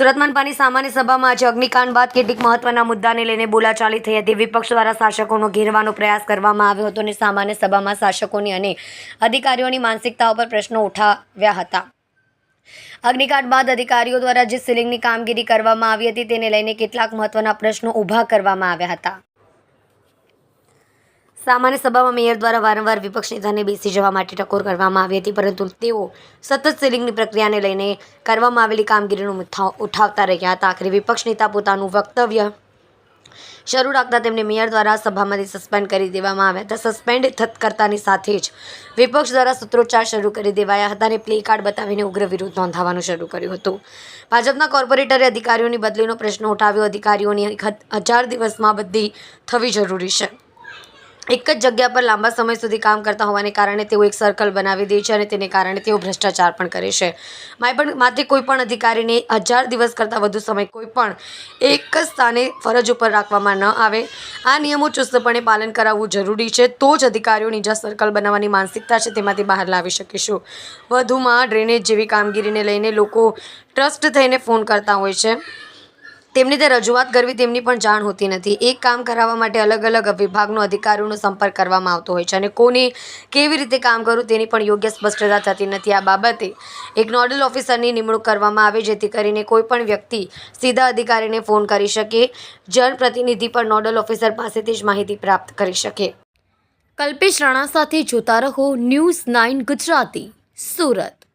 સુરત પાણી સામાન્ય સભામાં આજે અગ્નિકાંડ બાદ કેટલીક મહત્વના મુદ્દાને લઈને બોલાચાલી થઈ હતી. વિપક્ષ દ્વારા શાસકોનો ઘેરવાનો પ્રયાસ કરવામાં આવ્યો હતો અને સામાન્ય સભામાં શાસકોની અને અધિકારીઓની માનસિકતા ઉપર પ્રશ્નો ઉઠાવ્યા હતા. અગ્નિકાંડ બાદ અધિકારીઓ દ્વારા જે સીલિંગની કામગીરી કરવામાં આવી હતી તેને લઈને કેટલાક મહત્વના પ્રશ્નો ઊભા કરવામાં આવ્યા હતા. સામાન્ય સભામાં મેયર દ્વારા વારંવાર વિપક્ષ નેતાને બેસી જવા માટે ટકોર કરવામાં આવી હતી, પરંતુ તેઓ સતત સીલિંગની પ્રક્રિયાને લઈને કરવામાં આવેલી કામગીરીનો ઉઠાવતા રહ્યા હતા. આખરે વિપક્ષ નેતા પોતાનું વક્તવ્ય શરૂ રાખતા તેમને મેયર દ્વારા સભામાંથી સસ્પેન્ડ કરી દેવામાં આવ્યા હતા. સસ્પેન્ડ થત કરતાની સાથે જ વિપક્ષ દ્વારા સૂત્રોચ્ચાર શરૂ કરી દેવાયા હતા અને પ્લે કાર્ડ બતાવીને ઉગ્ર વિરોધ નોંધાવવાનું શરૂ કર્યું હતું. ભાજપના કોર્પોરેટરે અધિકારીઓની બદલીનો પ્રશ્ન ઉઠાવ્યો. અધિકારીઓની હજાર દિવસમાં બદલી થવી જરૂરી છે. એક જ જગ્યા પર લાંબા સમય સુધી કામ કરતા હોવાને કારણે તેઓ એક સર્કલ બનાવી દે છે અને તેને કારણે તેઓ ભ્રષ્ટાચાર પણ કરે છે. પણ માથે કોઈ પણ અધિકારીને હજાર દિવસ કરતાં વધુ સમય કોઈ પણ એક જ સ્થાને ફરજ ઉપર રાખવામાં ન આવે. આ નિયમો ચુસ્તપણે પાલન કરાવવું જરૂરી છે. તો જ અધિકારીઓની જે સર્કલ બનાવવાની માનસિકતા છે તેમાંથી બહાર લાવી શકીશું વધુમાં ડ્રેનેજ જેવી કામગીરીને લઈને લોકો ટ્રસ્ટ થઈને ફોન કરતા હોય છે. તેમની તે રજૂઆત કરવી તેમની પણ જાણ હોતી નથી. એક કામ કરાવવા માટે અલગ અલગ વિભાગનો અધિકારીઓનો સંપર્ક કરવામાં આવતો હોય છે અને કોને કેવી રીતે કામ કરવું તેની પણ યોગ્ય સ્પષ્ટતા થતી નથી. આ બાબતે એક નોડલ ઓફિસરની નિમણૂક કરવામાં આવે જેથી કરીને કોઈ પણ વ્યક્તિ સીધા અધિકારીને ફોન કરી શકે, જનપ્રતિનિધિ પણ નોડલ ઓફિસર પાસેથી જ માહિતી પ્રાપ્ત કરી શકે. કલ્પેશ રાણા સાથે જોતા રહો ન્યૂઝ નાઇન ગુજરાતી, સુરત.